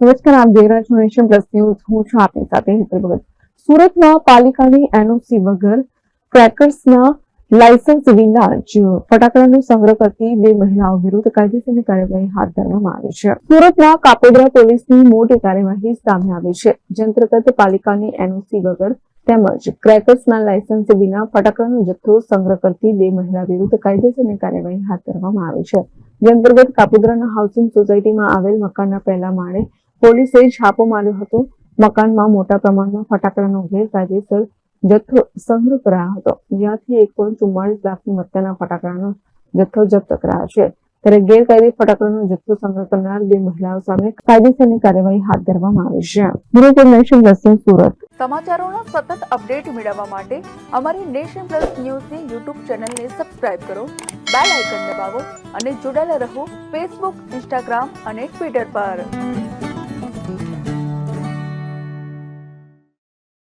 નમસ્કાર, આપ જોઈ રહ્યા છો નેશન પ્લસ ન્યૂઝ. હું છું આપની સાથે હેતલ ભગત. સુરતમાં પાલિકાની એનઓસી વગર ક્રેકર્સના લાયસન્સ વિના જ ફટાકડાનો સંગ્રહ કરતી બે મહિલાઓ વિરુદ્ધ કાયદેસરની કાર્યવાહી હાથ ધરવામાં આવી છે. સુરતના કાપોદ્રા પોલીસની મોટી કાર્યવાહી સામે આવી છે. જે અંતર્ગત પાલિકાની એનઓસી વગર તેમજ ક્રેકર્સના લાયસન્સ વિના ફટાકડાનો જથ્થો સંગ્રહ કરતી બે મહિલા વિરુદ્ધ કાયદેસરની કાર્યવાહી હાથ ધરવામાં આવી છે. જે અંતર્ગત કાપોદ્રાના હાઉસિંગ સોસાયટીમાં આવેલ મકાનના પહેલા માળે પોલીસે છાપો માર્યો હતો. મકાનમાં મોટા પ્રમાણમાં ફટાકડાનો ગેરકાયદેસર જથ્થો સંગ્રહ કરાયો હતો. જ્યાંથી એક પોઈન્ટ ચુમ્માળીસ લાખની મત્યાના ફટાકડાનો જથ્થો જપ્ત કરાયો છે. ત્યારે ગેરકાયદે ફટાકડાનો જથ્થો સંગ્રહ કરનાર બે મહિલાઓ સામે કાયદેસરની કાર્યવાહી હાથ ધરવામાં આવી છે. Bureau nation plus Surat. સમાચારોના સતત અપડેટ મેળવવા માટે અમારી નેશન પ્લસ ન્યૂઝની યુટ્યુબ ચેનલને સબસ્ક્રાઇબ કરો, બેલ આઇકન દબાવો અને જોડાયેલા રહો ફેસબુક, ઇન્સ્ટાગ્રામ અને ટ્વિટર પર.